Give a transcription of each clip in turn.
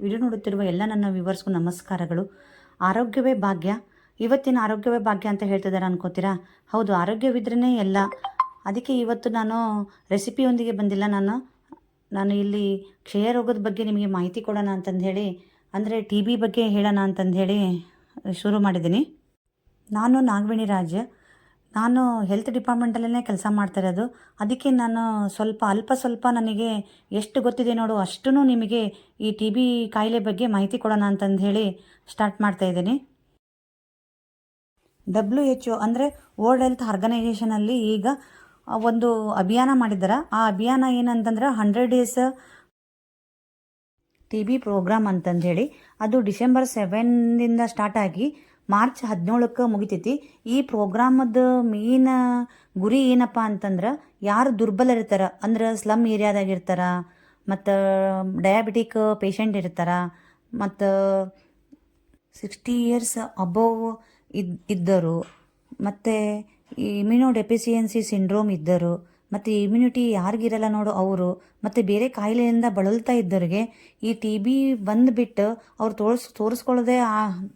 Video ನೋಡುತ್ತಿರುವ ಎಲ್ಲ ನನ್ನ ವ್ಯೂವರ್ಸ್ಗೂ ನಮಸ್ಕಾರಗಳು. ಆರೋಗ್ಯವೇ ಭಾಗ್ಯ. ಇವತ್ತಿನ ಆರೋಗ್ಯವೇ ಭಾಗ್ಯ ಅಂತ ಹೇಳ್ತಿದ್ದಾರೆ ಅನ್ಕೋತೀರಾ? ಹೌದು ಆರೋಗ್ಯವಿದ್ರೇ ಎಲ್ಲ. ಅದಕ್ಕೆ ಇವತ್ತು ನಾನು ರೆಸಿಪಿಯೊಂದಿಗೆ ಬಂದಿಲ್ಲ. ನಾನು ನಾನು ಇಲ್ಲಿ ಕ್ಷಯ ರೋಗದ ಬಗ್ಗೆ ನಿಮಗೆ ಮಾಹಿತಿ ಕೊಡೋಣ ಅಂತಂದು ಹೇಳಿ ಅಂದರೆ ಟಿ ಬಿ ಬಗ್ಗೆ ಹೇಳೋಣ ಅಂತಂದು ಹೇಳಿ ಶುರು ಮಾಡಿದ್ದೀನಿ. ನಾನು ನಾಗವೇಣಿ ರಾಜ್. ನಾನು ಹೆಲ್ತ್ ಡಿಪಾರ್ಟ್ಮೆಂಟಲ್ಲೇ ಕೆಲಸ ಮಾಡ್ತಿರೋದು ಅದಕ್ಕೆ ನಾನು ಸ್ವಲ್ಪ, ಅಲ್ಪ ಸ್ವಲ್ಪ ನನಗೆ ಎಷ್ಟು ಗೊತ್ತಿದೆ ನೋಡು ಅಷ್ಟೂ ನಿಮಗೆ ಈ ಟಿ ಬಿ ಕಾಯಿಲೆ ಬಗ್ಗೆ ಮಾಹಿತಿ ಕೊಡೋಣ ಅಂತಂದು ಹೇಳಿ ಸ್ಟಾರ್ಟ್ ಮಾಡ್ತಾ ಇದ್ದೀನಿ. ಡಬ್ಲ್ಯೂ ಎಚ್ ಒ ಅಂದರೆ ವರ್ಲ್ಡ್ ಹೆಲ್ತ್ ಆರ್ಗನೈಜೇಷನಲ್ಲಿ ಈಗ ಒಂದು ಅಭಿಯಾನ ಮಾಡಿದ್ದಾರೆ. ಆ ಅಭಿಯಾನ ಏನಂತಂದ್ರೆ hundred days T B program ಅಂತಂದು ಹೇಳಿ, ಅದು ಡಿಸೆಂಬರ್ ಸೆವೆನ್ನಿಂದ ಸ್ಟಾರ್ಟ್ ಆಗಿ ಮಾರ್ಚ್ ಹದಿನೇಳಕ್ಕೆ ಮುಗಿತೈತಿ. ಈ ಪ್ರೋಗ್ರಾಮದ ಮೇನ್ ಗುರಿ ಏನಪ್ಪ ಅಂತಂದ್ರೆ ಯಾರು ದುರ್ಬಲ ಇರ್ತಾರ, ಅಂದ್ರೆ ಸ್ಲಮ್ ಏರಿಯಾದಾಗ ಇರ್ತಾರ, ಮತ್ತು ಡಯಾಬಿಟಿಕ್ ಪೇಷಂಟ್ ಇರ್ತಾರ, ಮತ್ತು ಸಿಕ್ಸ್ಟಿ ಇಯರ್ಸ್ ಅಬೋವ್ ಇದ್ ಇದ್ದರು, ಮತ್ತು ಇಮ್ಯುನೋ ಡೆಫಿಸಿಯನ್ಸಿ ಸಿಂಡ್ರೋಮ್ ಇದ್ದರು. ಮತ್ತು ಇಮ್ಯುನಿಟಿ ಯಾರಿಗಿರಲ್ಲ ನೋಡು ಅವರು. ಮತ್ತು ಬೇರೆ ಕಾಯಿಲೆಯಿಂದ ಬಳಲ್ತಾ ಇದ್ದವ್ರಿಗೆ ಈ ಟಿ ಬಿ ಬಂದುಬಿಟ್ಟು ಅವ್ರು ತೋರಿಸ್, ತೋರಿಸ್ಕೊಳ್ಳೋದೇ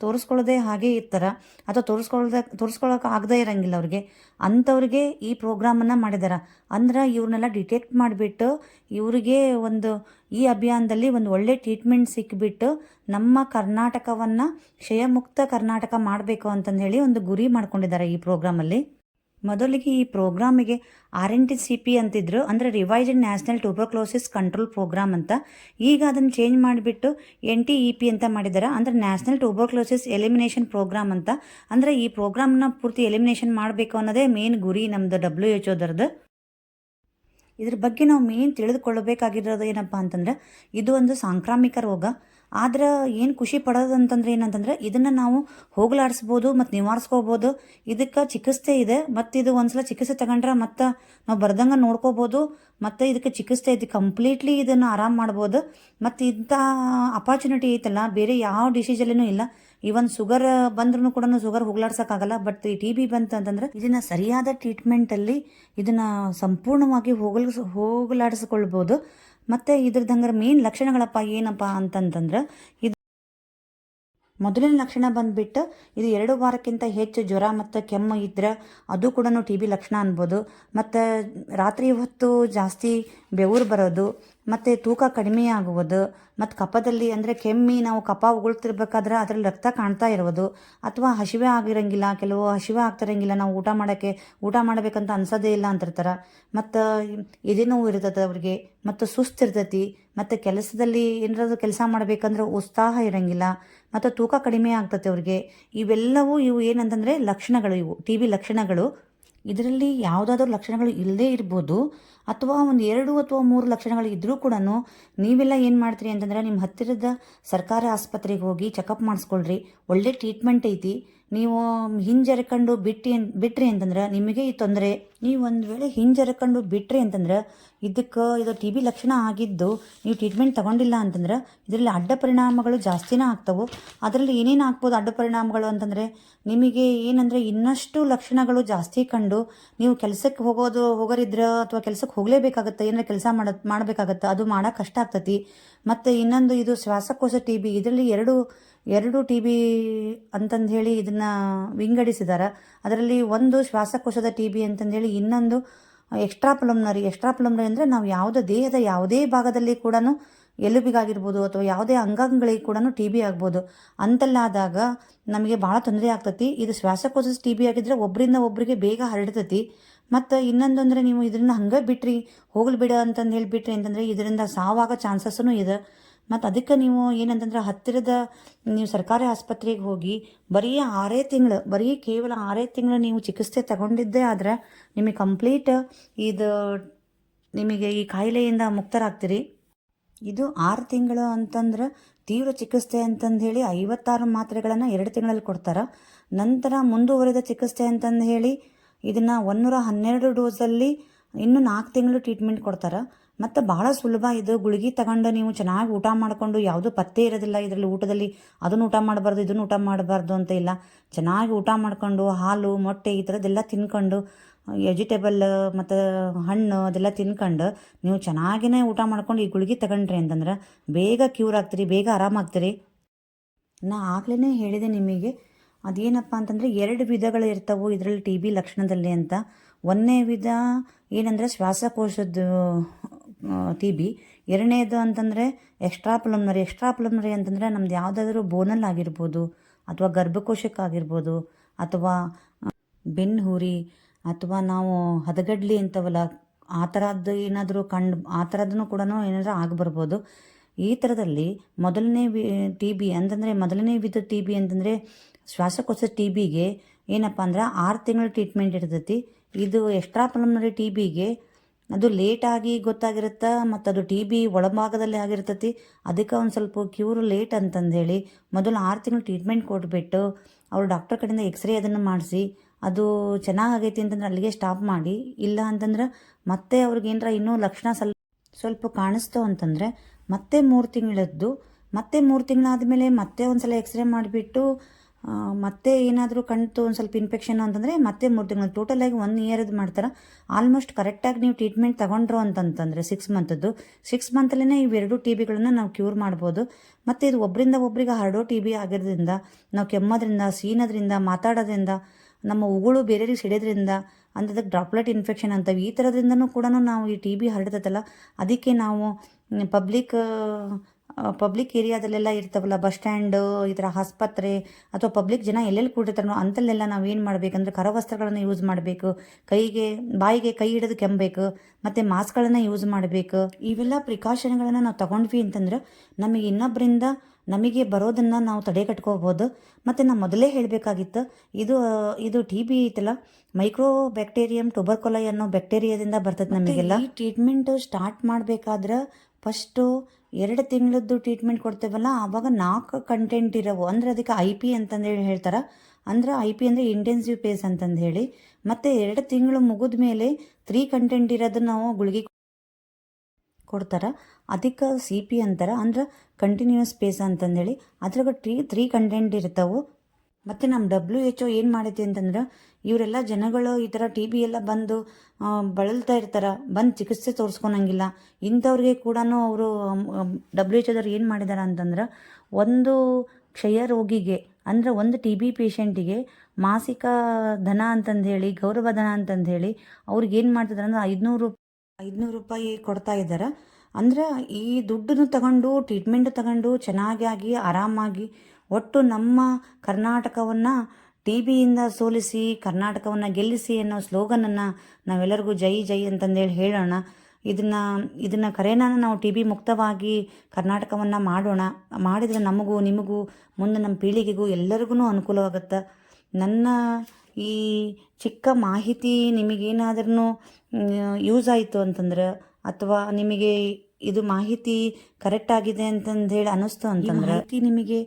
ತೋರಿಸ್ಕೊಳ್ಳೋದೇ ಹಾಗೆ ಇರ್ತಾರ. ಅಥವಾ ತೋರಿಸ್ಕೊಳ್ಳೋದ ತೋರಿಸ್ಕೊಳ್ಳೋಕೆ ಆಗದೇ ಇರಂಗಿಲ್ಲ ಅವ್ರಿಗೆ. ಅಂಥವ್ರಿಗೆ ಈ ಪ್ರೋಗ್ರಾಮನ್ನು ಮಾಡಿದಾರ. ಅಂದ್ರೆ ಇವ್ರನ್ನೆಲ್ಲ ಡಿಟೆಕ್ಟ್ ಮಾಡಿಬಿಟ್ಟು ಇವರಿಗೆ ಒಂದು, ಈ ಅಭಿಯಾನದಲ್ಲಿ ಒಂದು ಒಳ್ಳೆ ಟ್ರೀಟ್ಮೆಂಟ್ ಸಿಕ್ಕಿಬಿಟ್ಟು ನಮ್ಮ ಕರ್ನಾಟಕವನ್ನು ಕ್ಷಯಮುಕ್ತ ಕರ್ನಾಟಕ ಮಾಡಬೇಕು ಅಂತಂದು ಹೇಳಿ ಒಂದು ಗುರಿ ಮಾಡ್ಕೊಂಡಿದ್ದಾರೆ ಈ ಪ್ರೋಗ್ರಾಮಲ್ಲಿ ಮೊದಲಿಗೆ ಈ ಪ್ರೋಗ್ರಾಮಿಗೆ R N T C P ಅಂತಿದ್ರು, ಅಂದರೆ revised national tuberculosis control program ಅಂತ. ಈಗ ಅದನ್ನು ಚೇಂಜ್ ಮಾಡಿಬಿಟ್ಟು ಎನ್ ಟಿ ಇ ಪಿ ಅಂತ ಮಾಡಿದ್ದಾರೆ ಅಂದರೆ ನ್ಯಾಷನಲ್ ಟ್ಯೂಬರ್ಕ್ಲೋಸಿಸ್ ಎಲಿಮಿನೇಷನ್ ಪ್ರೋಗ್ರಾಮ್ ಅಂತ. ಅಂದರೆ ಈ ಪ್ರೋಗ್ರಾಮ್ನ ಪೂರ್ತಿ ಎಲಿಮಿನೇಷನ್ ಮಾಡಬೇಕು ಅನ್ನೋದೇ ಮೇನ್ ಗುರಿ ನಮ್ಮದು ಡಬ್ಲ್ಯೂ ಎಚ್ ಓದರದ್ದು ಇದ್ರ ಬಗ್ಗೆ ನಾವು ಮೇನ್ ತಿಳಿದುಕೊಳ್ಳಬೇಕಾಗಿರೋದು ಏನಪ್ಪ ಅಂತಂದ್ರೆ, ಇದು ಒಂದು ಸಾಂಕ್ರಾಮಿಕ ರೋಗ. ಆದ್ರೆ ಏನು ಖುಷಿ ಪಡೋದು ಅಂತಂದ್ರೆ ಏನಂತಂದ್ರೆ ಇದನ್ನು ನಾವು ಹೋಗಲಾಡಿಸ್ಬೋದು ಮತ್ತು ನಿವಾರಿಸ್ಕೋಬೋದು. ಇದಕ್ಕೆ ಚಿಕಿತ್ಸೆ ಇದೆ. ಮತ್ತು ಇದು ಒಂದ್ಸಲ ಚಿಕಿತ್ಸೆ ತಗೊಂಡ್ರೆ ಮತ್ತು ನಾವು ಬರ್ದಂಗೆ ನೋಡ್ಕೋಬೋದು. ಮತ್ತು ಇದಕ್ಕೆ ಚಿಕಿತ್ಸೆ ಐತಿ ಕಂಪ್ಲೀಟ್ಲಿ ಇದನ್ನು ಆರಾಮ್ ಮಾಡ್ಬೋದು. ಮತ್ತು ಇಂಥ ಅಪಾರ್ಚುನಿಟಿ ಐತಲ್ಲ, ಬೇರೆ ಯಾವ ಡಿಸೀಸಲ್ಲೂ ಇಲ್ಲ. ಇವನ್ ಶುಗರ್ ಬಂದ್ರೂ ಕೂಡ ಶುಗರ್ ಹೋಗ್ಲಾಡ್ಸೋಕ್ಕಾಗಲ್ಲ. ಬಟ್ ಈ ಟಿ ಬಿ ಬಂತಂತಂದ್ರೆ ಇದನ್ನ ಸರಿಯಾದ ಟ್ರೀಟ್ಮೆಂಟಲ್ಲಿ ಇದನ್ನ ಸಂಪೂರ್ಣವಾಗಿ ಹೋಗಲ್ ಹೋಗಲಾಡಿಸ್ಕೊಳ್ಬೋದು. ಮತ್ತು ಇದ್ರದ್ದು ಮೇನ್ ಲಕ್ಷಣಗಳಪ್ಪ ಏನಪ್ಪ ಅಂತಂತಂದ್ರೆ ಇದು ಮೊದಲನೇ ಲಕ್ಷಣ ಬಂದ್ಬಿಟ್ಟು ಇದು ಎರಡು ವಾರಕ್ಕಿಂತ ಹೆಚ್ಚು ಜ್ವರ ಮತ್ತು ಕೆಮ್ಮು ಇದ್ರೆ ಅದು ಕೂಡ ಟಿ ಬಿ ಲಕ್ಷಣ ಅನ್ಬೋದು. ಮತ್ತು ರಾತ್ರಿ ಹೊತ್ತು ಜಾಸ್ತಿ ಬೆವರು ಬರೋದು, ಮತ್ತು ತೂಕ ಕಡಿಮೆ ಆಗುವುದು ಮತ್ತು ಕಪದಲ್ಲಿ ಅಂದರೆ ಕೆಮ್ಮಿ ನಾವು ಕಫ ಉಗುಳ್ತಿರ್ಬೇಕಾದ್ರೆ ಅದರಲ್ಲಿ ರಕ್ತ ಕಾಣ್ತಾ ಇರೋದು. ಅಥವಾ ಹಸಿವೆ ಆಗಿರಂಗಿಲ್ಲ, ಕೆಲವು ಹಸಿವೆ ಆಗ್ತಿರಂಗಿಲ್ಲ ನಾವು ಊಟ ಮಾಡೋಕ್ಕೆ ಊಟ ಮಾಡಬೇಕಂತ ಅನ್ಸೋದೇ ಇಲ್ಲ ಅಂತಿರ್ತಾರೆ. ಮತ್ತು ಎದೆ ನೋವು ಇರ್ತದೆ ಅವ್ರಿಗೆ, ಮತ್ತು ಸುಸ್ತಿರ್ತೈತಿ, ಮತ್ತು ಕೆಲಸದಲ್ಲಿ ಏನಾದ್ರು ಕೆಲಸ ಮಾಡಬೇಕಂದ್ರೆ ಉತ್ಸಾಹ ಇರಂಗಿಲ್ಲ. ಮತ್ತು ತೂಕ ಕಡಿಮೆ ಆಗ್ತದೆ ಅವ್ರಿಗೆ. ಇವೆಲ್ಲವೂ ಇವು ಏನಂತಂದರೆ ಲಕ್ಷಣಗಳು ಇವು. ಟಿ ಬಿ ಲಕ್ಷಣಗಳು. ಇದರಲ್ಲಿ ಯಾವುದಾದ್ರೂ ಲಕ್ಷಣಗಳು ಇಲ್ಲದೇ ಇರ್ಬೋದು. ಅಥವಾ ಒಂದು ಎರಡು ಅಥವಾ ಮೂರು ಲಕ್ಷಣಗಳು ಇದ್ದರೂ ಕೂಡ ನೀವೆಲ್ಲ ಏನು ಮಾಡ್ತೀರಿ ಅಂತಂದ್ರೆ ನಿಮ್ಮ ಹತ್ತಿರದ ಸರ್ಕಾರಿ ಆಸ್ಪತ್ರೆಗೆ ಹೋಗಿ ಚೆಕಪ್ ಮಾಡಿಸ್ಕೊಳ್ರಿ. ಒಳ್ಳೆ ಟ್ರೀಟ್ಮೆಂಟ್ ಐತಿ. ನೀವು ಹಿಂಜರ್ಕೊಂಡು ಬಿಟ್ಟು ಬಿಟ್ರಿ ಅಂತಂದ್ರೆ ನಿಮಗೆ ಈ ತೊಂದರೆ. ನೀವು ಒಂದು ವೇಳೆ ಹಿಂಜರ್ಕೊಂಡು ಬಿಟ್ರಿ ಅಂತಂದ್ರೆ ಇದಕ್ಕೆ, ಇದು ಟಿ ಬಿ ಲಕ್ಷಣ ಆಗಿದ್ದು ನೀವು ಟ್ರೀಟ್ಮೆಂಟ್ ತಗೊಂಡಿಲ್ಲ ಅಂತಂದ್ರೆ ಇದರಲ್ಲಿ ಅಡ್ಡ ಪರಿಣಾಮಗಳು ಜಾಸ್ತಿನೇ ಆಗ್ತವೆ. ಅದರಲ್ಲಿ ಏನೇನು ಆಗ್ಬೋದು ಅಡ್ಡ ಪರಿಣಾಮಗಳು ಅಂತಂದರೆ ನಿಮಗೆ ಏನಂದರೆ ಇನ್ನಷ್ಟು ಲಕ್ಷಣಗಳು ಜಾಸ್ತಿ ಕಂಡು ನೀವು ಕೆಲಸಕ್ಕೆ ಹೋಗೋದು ಹೋಗೋರಿದ್ರೆ ಅಥವಾ ಕೆಲಸಕ್ಕೆ ಹೋಗಲೇಬೇಕಾಗತ್ತೆ, ಏನಾರ ಕೆಲಸ ಮಾಡ, ಮಾಡಬೇಕಾಗತ್ತೆ, ಅದು ಮಾಡೋಕೆ ಕಷ್ಟ ಆಗ್ತತಿ. ಮತ್ತು ಇನ್ನೊಂದು ಇದು ಶ್ವಾಸಕೋಶ ಟಿ ಬಿ ಇದರಲ್ಲಿ ಎರಡು ಎರಡು ಟಿ ಬಿ ಅಂತಂದು ಹೇಳಿ ಇದನ್ನು ವಿಂಗಡಿಸಿದ್ದಾರೆ ಅದರಲ್ಲಿ ಒಂದು ಶ್ವಾಸಕೋಶದ ಟಿ ಬಿ ಅಂತಂದೇಳಿ ಇನ್ನೊಂದು ಎಕ್ಸ್ಟ್ರಾ ಪ್ಲಮ್ನರಿ ಎಕ್ಸ್ಟ್ರಾ ಪ್ಲಮ್ನರಿ ಅಂದರೆ ನಾವು ಯಾವುದೇ ದೇಹದ ಯಾವುದೇ ಭಾಗದಲ್ಲಿ ಕೂಡ ಎಲುಬಿಗಾಗಿರ್ಬೋದು ಅಥವಾ ಯಾವುದೇ ಅಂಗಾಂಗಗಳಿಗೆ ಕೂಡ ಟಿ ಬಿ ಆಗ್ಬೋದು. ಅಂತಲ್ಲಾದಾಗ ನಮಗೆ ಭಾಳ ತೊಂದರೆ ಆಗ್ತತಿ. ಇದು ಶ್ವಾಸಕೋಶ ಟಿ ಬಿ ಆಗಿದ್ರೆ ಒಬ್ಬರಿಂದ ಒಬ್ಬರಿಗೆ ಬೇಗ ಹರಡ್ತತಿ. ಮತ್ತು ಇನ್ನೊಂದು ಅಂದರೆ ನೀವು ಇದರಿಂದ ಹಂಗೆ ಬಿಟ್ರಿ, ಹೋಗ್ಲಿ ಬಿಡ ಅಂತಂದು ಹೇಳಿಬಿಟ್ರಿ ಅಂತಂದರೆ ಇದರಿಂದ ಸಾವಾಗೋ ಚಾನ್ಸಸ್ಸೂ ಇದೆ. ಮತ್ತು ಅದಕ್ಕೆ ನೀವು ಏನಂತಂದ್ರೆ ಹತ್ತಿರದ ನೀವು ಸರ್ಕಾರಿ ಆಸ್ಪತ್ರೆಗೆ ಹೋಗಿ ಬರೀ ಆರೇ ತಿಂಗಳು, ಬರೀ ಕೇವಲ ಆರೇ ತಿಂಗಳು ನೀವು ಚಿಕಿತ್ಸೆ ತಗೊಂಡಿದ್ದೇ ಆದರೆ ನಿಮಗೆ ಕಂಪ್ಲೀಟ್ ಇದು ನಿಮಗೆ ಈ ಕಾಯಿಲೆಯಿಂದ ಮುಕ್ತರಾಗ್ತೀರಿ. ಇದು ಆರು ತಿಂಗಳು ಅಂತಂದ್ರೆ ತೀವ್ರ ಚಿಕಿತ್ಸೆ ಅಂತಂದು ಹೇಳಿ ಐವತ್ತಾರು ಮಾತ್ರೆಗಳನ್ನು ಎರಡು ತಿಂಗಳಲ್ಲಿ ಕೊಡ್ತಾರೆ. ನಂತರ ಮುಂದುವರೆದ ಚಿಕಿತ್ಸೆ ಅಂತಂದು ಹೇಳಿ ಇದನ್ನು ಒಂದೂರ ಹನ್ನೆರಡು ಡೋಸಲ್ಲಿ ಇನ್ನೂ ನಾಲ್ಕು ತಿಂಗಳು ಟ್ರೀಟ್ಮೆಂಟ್ ಕೊಡ್ತಾರೆ. ಮತ್ತು ಭಾಳ ಸುಲಭ ಇದು. ಗುಳಿಗೆ ತಗೊಂಡು ನೀವು ಚೆನ್ನಾಗಿ ಊಟ ಮಾಡಿಕೊಂಡು ಯಾವುದೂ ಪತ್ತೆ ಇರೋದಿಲ್ಲ ಇದರಲ್ಲಿ ಊಟದಲ್ಲಿ. ಅದನ್ನು ಊಟ ಮಾಡಬಾರ್ದು, ಇದನ್ನು ಊಟ ಮಾಡಬಾರ್ದು ಅಂತ ಇಲ್ಲ. ಚೆನ್ನಾಗಿ ಊಟ ಮಾಡ್ಕೊಂಡು ಹಾಲು, ಮೊಟ್ಟೆ ಈ ಥರದ್ದೆಲ್ಲ ತಿನ್ಕೊಂಡು ವೆಜಿಟೇಬಲ್ ಮತ್ತು ಹಣ್ಣು ಅದೆಲ್ಲ ತಿನ್ಕೊಂಡು ನೀವು ಚೆನ್ನಾಗಿನೇ ಊಟ ಮಾಡ್ಕೊಂಡು ಈ ಗುಳಿಗೆ ತಗೊಂಡ್ರಿ ಅಂತಂದ್ರೆ ಬೇಗ ಕ್ಯೂರ್ ಆಗ್ತೀರಿ, ಬೇಗ ಆರಾಮಾಗ್ತೀರಿ. ನಾ ಆಗಲೇ ಹೇಳಿದೆ ನಿಮಗೆ. ಅದೇನಪ್ಪ ಅಂತಂದರೆ ಎರಡು ವಿಧಗಳು ಇರ್ತವೆ ಇದರಲ್ಲಿ ಟಿ ಬಿ ಲಕ್ಷಣದಲ್ಲಿ ಅಂತ. ಒಂದನೇ ವಿಧ ಏನಂದರೆ ಶ್ವಾಸಕೋಶದ ಟಿ ಬಿ ಎರಡನೇದು ಅಂತಂದರೆ ಎಕ್ಸ್ಟ್ರಾ ಪ್ಲಮ್ನರಿ ಎಕ್ಸ್ಟ್ರಾ ಪ್ಲಮ್ನರಿ ಅಂತಂದರೆ ನಮ್ದು ಯಾವುದಾದ್ರೂ ಬೋನಲ್ಲಿ ಆಗಿರ್ಬೋದು ಅಥವಾ ಗರ್ಭಕೋಶಕ್ಕಾಗಿರ್ಬೋದು ಅಥವಾ ಬೆನ್ನು ಹುರಿ ಅಥವಾ ನಾವು ಹದಗಡ್ಲಿ ಅಂತವಲ್ಲ, ಆ ಥರದ್ದು ಏನಾದರೂ ಕಂಡು, ಆ ಥರದ್ದನ್ನು ಕೂಡ ಏನಾದರೂ ಆಗಿಬರ್ಬೋದು. ಈ ಥರದಲ್ಲಿ ಮೊದಲನೇ ವಿ ಟಿ ಬಿ ಅಂತಂದರೆ ಮೊದಲನೇ ವಿಧ ಟಿ ಬಿ ಅಂತಂದರೆ ಶ್ವಾಸಕೋಶ ಟಿ ಬಿಗೆ ಏನಪ್ಪ ಅಂದ್ರೆ ಆರು ತಿಂಗಳ ಟ್ರೀಟ್ಮೆಂಟ್ ಇರ್ತೈತಿ. ಇದು ಎಕ್ಸ್ಟ್ರಾ ಪಲ್ಮನರಿ ಟಿ ಬಿಗೆ ಅದು ಲೇಟಾಗಿ ಗೊತ್ತಾಗಿರುತ್ತೆ ಮತ್ತು ಅದು ಟಿ ಬಿ ಒಳಭಾಗದಲ್ಲಿ ಆಗಿರ್ತೈತಿ. ಅದಕ್ಕೆ ಒಂದು ಸ್ವಲ್ಪ ಕ್ಯೂರ್ ಲೇಟ್ ಅಂತಂದೇಳಿ ಮೊದಲು ಆರು ತಿಂಗಳು ಟ್ರೀಟ್ಮೆಂಟ್ ಕೊಟ್ಬಿಟ್ಟು ಅವ್ರು ಡಾಕ್ಟರ್ ಕಡೆಯಿಂದ ಎಕ್ಸ್ರೇ ಅದನ್ನು ಮಾಡಿಸಿ, ಅದು ಚೆನ್ನಾಗೈತಿ ಅಂತಂದ್ರೆ ಅಲ್ಲಿಗೆ ಸ್ಟಾಪ್ ಮಾಡಿ. ಇಲ್ಲ ಅಂತಂದ್ರೆ ಮತ್ತೆ ಅವ್ರಿಗೆ ಏನರ ಇನ್ನೂ ಲಕ್ಷಣ ಸ್ವಲ್ಪ ಸ್ವಲ್ಪ ಕಾಣಿಸ್ತು ಅಂತಂದರೆ ಮತ್ತೆ ಮೂರು ತಿಂಗಳದ್ದು, ಮತ್ತೆ ಮೂರು ತಿಂಗಳಾದಮೇಲೆ ಮತ್ತೆ ಒಂದು ಸಲ ಎಕ್ಸ್ರೇ ಮಾಡಿಬಿಟ್ಟು ಮತ್ತೆ ಏನಾದರೂ ಕಣ್ತು ಒಂದು ಸ್ವಲ್ಪ ಇನ್ಫೆಕ್ಷನ್ ಅಂತಂದರೆ ಮತ್ತೆ ಮೂರು ತಿಂಗಳು ಟೋಟಲಾಗಿ ಒನ್ ಇಯರ್ದು ಮಾಡ್ತಾರೆ. ಆಲ್ಮೋಸ್ಟ್ ಕರೆಕ್ಟಾಗಿ ನೀವು ಟ್ರೀಟ್ಮೆಂಟ್ ತಗೊಂಡ್ರು ಅಂತಂತಂದರೆ ಸಿಕ್ಸ್ ಮಂತದ್ದು ಸಿಕ್ಸ್ ಮಂತಲ್ಲೇ ಇವೆರಡು ಟಿ ಬಿಗಳನ್ನು ನಾವು ಕ್ಯೂರ್ ಮಾಡ್ಬೋದು. ಮತ್ತು ಇದು ಒಬ್ಬರಿಂದ ಒಬ್ಬರಿಗೆ ಹರಡೋ ಟಿ ಬಿ ಆಗಿರೋದ್ರಿಂದ, ನಾವು ಕೆಮ್ಮೋದ್ರಿಂದ, ಸೀನೋದ್ರಿಂದ, ಮಾತಾಡೋದ್ರಿಂದ, ನಮ್ಮ ಉಗುಳು ಬೇರೆಯವ್ರಿಗೆ ಸಿಡೋದ್ರಿಂದ ಅಂಥದಕ್ಕೆ ಡ್ರಾಪ್ಲೆಟ್ ಇನ್ಫೆಕ್ಷನ್ ಅಂತವೆ ಈ ಥರದ್ರಿಂದನೂ ಕೂಡ ನಾವು ಈ ಟಿ ಬಿ ಹರಡ್ತೈತಲ್ಲ, ಅದಕ್ಕೆ ನಾವು ಪಬ್ಲಿಕ್ ಪಬ್ಲಿಕ್ ಏರಿಯಾದಲ್ಲೆಲ್ಲ ಇರ್ತಾವಲ್ಲ ಬಸ್ ಸ್ಟ್ಯಾಂಡು ಈ ಥರ ಆಸ್ಪತ್ರೆ ಅಥವಾ ಪಬ್ಲಿಕ್ ಜನ ಎಲ್ಲೆಲ್ಲಿ ಕೂಡಿರ್ತಾರೋ ಅಂತಲ್ಲೆಲ್ಲ ನಾವು ಏನು ಮಾಡಬೇಕಂದ್ರೆ ಕರವಸ್ತ್ರಗಳನ್ನು ಯೂಸ್ ಮಾಡಬೇಕು, ಕೈಗೆ, ಬಾಯಿಗೆ ಕೈ ಹಿಡಿದು ಕೆಮ್ಮಬೇಕು ಮತ್ತು ಮಾಸ್ಕ್ಗಳನ್ನು ಯೂಸ್ ಮಾಡಬೇಕು. ಇವೆಲ್ಲ ಪ್ರಿಕಾಷನ್ಗಳನ್ನು ನಾವು ತಗೊಂಡ್ವಿ ಅಂತಂದ್ರೆ ನಮಗೆ ಇನ್ನೊಬ್ಬರಿಂದ ನಮಗೆ ಬರೋದನ್ನು ನಾವು ತಡೆ ಕಟ್ಕೋಬೋದು ಮತ್ತು ನಾನು ಮೊದಲೇ ಹೇಳಬೇಕಾಗಿತ್ತು ಇದು ಇದು ಟಿ ಬಿ ಐತಲ್ಲ ಮೈಕ್ರೋ ಬ್ಯಾಕ್ಟೀರಿಯಂ ಟೊಬರ್ಕೊಲೈ ಅನ್ನೋ ಬ್ಯಾಕ್ಟೀರಿಯಾದಿಂದ ಬರ್ತದೆ ನಮಗೆಲ್ಲ. ಈ ಟ್ರೀಟ್ಮೆಂಟ್ ಸ್ಟಾರ್ಟ್ ಮಾಡಬೇಕಾದ್ರೆ ಫಸ್ಟು ಎರಡು ತಿಂಗಳದ್ದು ಟ್ರೀಟ್ಮೆಂಟ್ ಕೊಡ್ತೇವಲ್ಲ ಆವಾಗ ನಾಲ್ಕು ಕಂಟೆಂಟ್ ಇರೋವು. ಅಂದರೆ ಅದಕ್ಕೆ ಐ ಪಿ ಅಂತಂದೇಳಿ ಹೇಳ್ತಾರೆ. ಅಂದ್ರೆ ಐ ಪಿ ಅಂದರೆ ಇಂಟೆನ್ಸಿವ್ ಪೇಸ್ ಅಂತಂದು ಹೇಳಿ. ಮತ್ತು ಎರಡು ತಿಂಗಳು ಮುಗಿದ ಮೇಲೆ ತ್ರೀ ಕಂಟೆಂಟ್ ಇರೋದು ನಾವು ಗುಳಿಗೆ ಕೊಡ್ತಾರೆ. ಅದಕ್ಕೆ ಸಿ ಪಿ ಅಂತಾರೆ. ಅಂದ್ರೆ ಕಂಟಿನ್ಯೂಸ್ ಪೇಸ್ ಅಂತಂದೇಳಿ. ಅದ್ರಾಗ ಟ್ರೀ ತ್ರೀ ಕಂಟೆಂಟ್ ಇರ್ತಾವೆ. ಮತ್ತು ನಮ್ಮ ಡಬ್ಲ್ಯೂ ಎಚ್ ಒ ಏನು ಮಾಡೈತಿ ಅಂತಂದ್ರೆ, ಇವರೆಲ್ಲ ಜನಗಳು ಈ ಥರ ಟಿ ಬಿ ಎಲ್ಲ ಬಂದು ಬಳಲ್ತಾ ಇರ್ತಾರೆ. ಬಂದು ಚಿಕಿತ್ಸೆ ತೋರಿಸ್ಕೊಳಂಗಿಲ್ಲ ಇಂಥವ್ರಿಗೆ ಕೂಡ ಅವರು ಡಬ್ಲ್ಯೂ ಎಚ್ ಒದವ್ರು ಏನು ಮಾಡಿದ್ದಾರೆ ಅಂತಂದ್ರೆ, ಒಂದು ಕ್ಷಯ ರೋಗಿಗೆ, ಅಂದರೆ ಒಂದು ಟಿ ಬಿ ಪೇಷಂಟಿಗೆ ಮಾಸಿಕ ಧನ ಅಂತಂದು ಹೇಳಿ ಗೌರವ ಧನ ಅಂತಂದು ಹೇಳಿ ಅವ್ರಿಗೆ ಏನು ಮಾಡ್ತಿದ್ದಾರೆ ಅಂದ್ರೆ ಐದುನೂರು ಐದುನೂರು ರೂಪಾಯಿ ಕೊಡ್ತಾ ಇದ್ದಾರೆ. ಅಂದ್ರೆ ಈ ದುಡ್ಡನ್ನು ತಗೊಂಡು ಟ್ರೀಟ್ಮೆಂಟ್ ತಗೊಂಡು ಚೆನ್ನಾಗಿ ಆಗಿ ಆರಾಮಾಗಿ ಒಟ್ಟು ನಮ್ಮ ಕರ್ನಾಟಕವನ್ನು ಟಿ ಬಿಯಿಂದ ಸೋಲಿಸಿ, ಕರ್ನಾಟಕವನ್ನು ಗೆಲ್ಲಿಸಿ ಅನ್ನೋ ಸ್ಲೋಗನನ್ನು ನಾವೆಲ್ಲರಿಗೂ ಜೈ ಜೈ ಅಂತಂದೇಳಿ ಹೇಳೋಣ. ಇದನ್ನು ಇದನ್ನು ಕರೆನ ನಾವು ಟಿ ಬಿ ಮುಕ್ತವಾಗಿ ಕರ್ನಾಟಕವನ್ನು ಮಾಡೋಣ. ಮಾಡಿದರೆ ನಮಗೂ, ನಿಮಗೂ, ಮುಂದೆ ನಮ್ಮ ಪೀಳಿಗೆಗೂ ಎಲ್ಲರಿಗೂ ಅನುಕೂಲವಾಗುತ್ತೆ. ನನ್ನ ಈ ಚಿಕ್ಕ ಮಾಹಿತಿ ನಿಮಗೇನಾದ್ರೂ ಯೂಸ್ ಆಯಿತು ಅಂತಂದ್ರೆ ಅಥವಾ ನಿಮಗೆ ಇದು ಮಾಹಿತಿ ಕರೆಕ್ಟ್ ಆಗಿದೆ ಅಂತಂದು ಹೇಳಿ ಅನ್ನಿಸ್ತು ಅಂತಂದ್ರೆ ಮಾಹಿತಿ ನಿಮಗೆ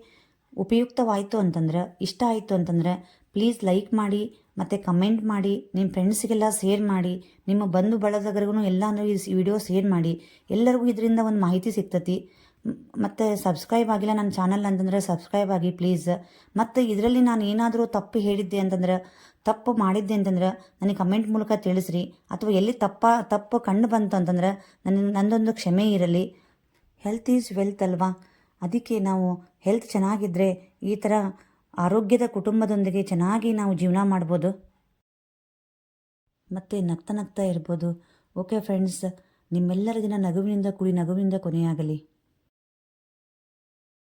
ಉಪಯುಕ್ತವಾಯಿತು ಅಂತಂದ್ರೆ ಇಷ್ಟ ಆಯಿತು ಅಂತಂದ್ರೆ ಪ್ಲೀಸ್ ಲೈಕ್ ಮಾಡಿ ಮತ್ತು ಕಮೆಂಟ್ ಮಾಡಿ ನಿಮ್ಮ ಫ್ರೆಂಡ್ಸಿಗೆಲ್ಲ ಶೇರ್ ಮಾಡಿ ನಿಮ್ಮ ಬಂಧು ಬಳಗರಿಗೂ ಎಲ್ಲನೂ ಈ ವಿಡಿಯೋ ಶೇರ್ ಮಾಡಿ ಎಲ್ಲರಿಗೂ ಇದರಿಂದ ಒಂದು ಮಾಹಿತಿ ಸಿಗ್ತತಿ. ಮತ್ತು ಸಬ್ಸ್ಕ್ರೈಬ್ ಆಗಿಲ್ಲ ನನ್ನ ಚಾನಲ್ ಅಂತಂದರೆ ಸಬ್ಸ್ಕ್ರೈಬ್ ಆಗಿ ಪ್ಲೀಸ್ ಮತ್ತು ಇದರಲ್ಲಿ ನಾನು ಏನಾದರೂ ತಪ್ಪು ಹೇಳಿದ್ದೆ ಅಂತಂದ್ರೆ, ತಪ್ಪು ಮಾಡಿದ್ದೆ ಅಂತಂದ್ರೆ ನನಗೆ ಕಮೆಂಟ್ ಮೂಲಕ ತಿಳಿಸ್ರಿ. ಅಥವಾ ಎಲ್ಲಿ ತಪ್ಪ, ತಪ್ಪು ಕಂಡು ಬಂತು ಅಂತಂದ್ರೆ ನನ್ನ ನಂದೊಂದು ಕ್ಷಮೆ ಇರಲಿ. ಹೆಲ್ತ್ ಈಸ್ ವೆಲ್ತ್ ಅಲ್ವಾ? ಅದಕ್ಕೆ ನಾವು ಹೆಲ್ತ್ ಚೆನ್ನಾಗಿದ್ದರೆ ಈ ಥರ ಆರೋಗ್ಯದ ಕುಟುಂಬದೊಂದಿಗೆ ಚೆನ್ನಾಗಿ ನಾವು ಜೀವನ ಮಾಡ್ಬೋದು. ಮತ್ತು ನಗ್ತಾ ನಗ್ತಾ ಇರ್ಬೋದು. ಓಕೆ ಫ್ರೆಂಡ್ಸ್ ನಿಮ್ಮೆಲ್ಲರ ದಿನ ನಗುವಿನಿಂದ ಕೂಡಿ ನಗುವಿನಿಂದ ಕೊನೆಯಾಗಲಿ.